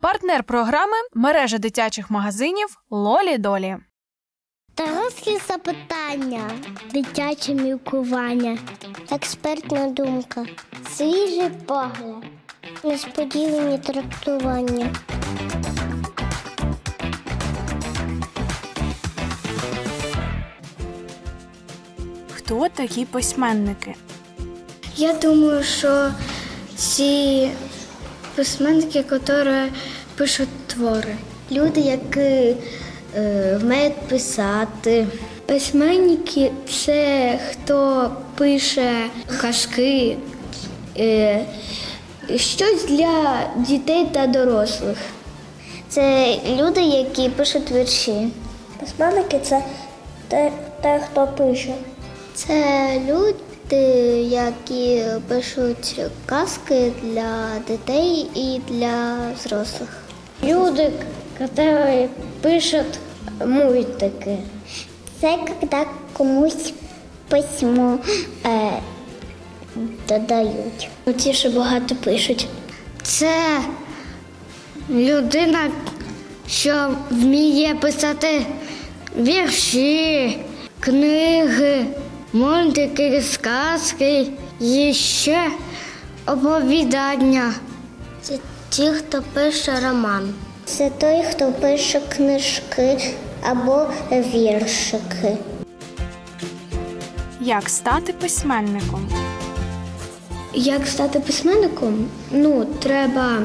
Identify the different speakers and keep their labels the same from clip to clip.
Speaker 1: Партнер програми мережа дитячих магазинів Лолі Долі.
Speaker 2: Дорослі запитання, дитяче мілкування, експертна думка, свіжий погляд, несподівані трактування.
Speaker 1: Хто такі письменники?
Speaker 3: Я думаю, що ці письменники, які пишуть твори.
Speaker 2: Люди, які е, вміють писати.
Speaker 3: Письменники це хто пише казки, е, щось для дітей та дорослих.
Speaker 2: Це люди, які пишуть вірші. Письменники це те, те, хто пише. Це люди, які пишуть казки для дітей і для взрослих.
Speaker 3: Люди, які пишуть мультики.
Speaker 2: Це коли комусь письмо е, додають. Ті, що багато пишуть.
Speaker 3: Це людина, що вміє писати вірші, книги, мультики, сказки і ще оповідання.
Speaker 2: Це ті, хто пише роман. Це той, хто пише книжки або віршики.
Speaker 1: Як стати письменником?
Speaker 3: Як стати письменником? Ну, треба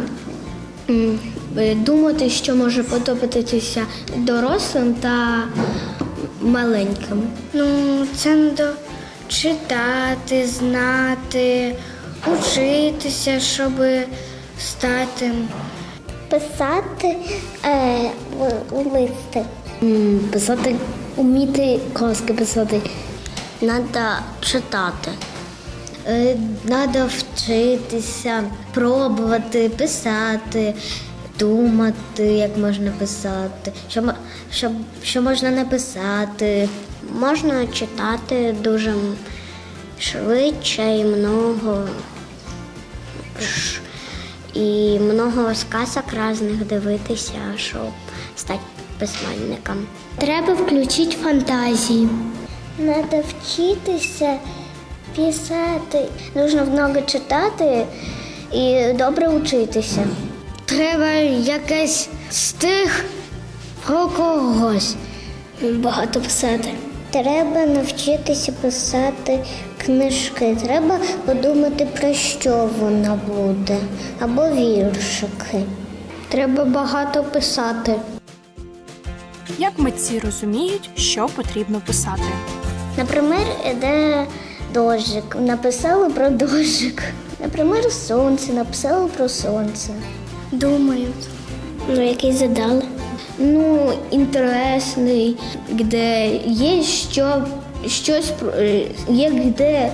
Speaker 3: думати, що може подобатися дорослим та маленьким. Ну, це треба читати, знати, учитися, щоб стати.
Speaker 2: Писати е, листи.
Speaker 3: Писати, вміти казки писати.
Speaker 2: Треба читати.
Speaker 3: Треба вчитися, пробувати писати, думати, як можна писати, що, що, що можна написати.
Speaker 2: Можна читати дуже швидше і много. І много сказок різних дивитися, щоб стати письменником.
Speaker 3: Треба включити фантазію.
Speaker 2: Треба вчитися писати. Нужно много читати і добре вчитися.
Speaker 3: Треба якийсь стих про когось. Багато писати.
Speaker 2: Треба навчитися писати книжки. Треба подумати, про що вона буде, або віршики.
Speaker 3: Треба багато писати.
Speaker 1: Як митці розуміють, що потрібно писати?
Speaker 2: Наприклад, іде дощик. Написали про дощик. Наприклад, сонце, написали про сонце.
Speaker 3: Думають.
Speaker 2: Ну, який задали.
Speaker 3: Ну, інтересний, де є що, щось, про- е, є де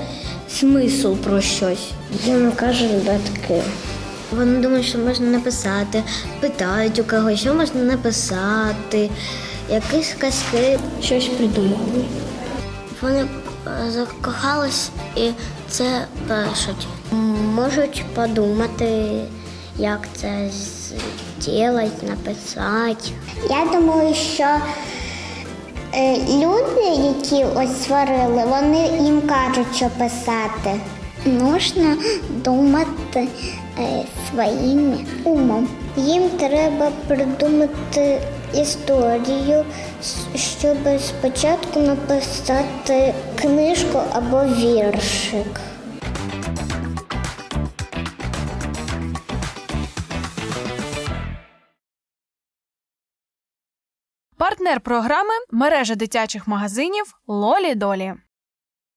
Speaker 3: смисл про щось.
Speaker 2: Йому кажуть батьки.
Speaker 3: Вони думають, що можна написати, питають у когось, що можна написати, якісь казки. Щось придумали.
Speaker 2: Вони е, закохались і це пишуть. Можуть подумати, як це зробити, написати. Я думаю, що е, люди, які ось створили, вони їм кажуть, що писати. Можна думати е, своїм умом. Їм треба придумати історію, щоб спочатку написати книжку або віршик.
Speaker 1: Партнер програми мережа дитячих магазинів Лолі Долі.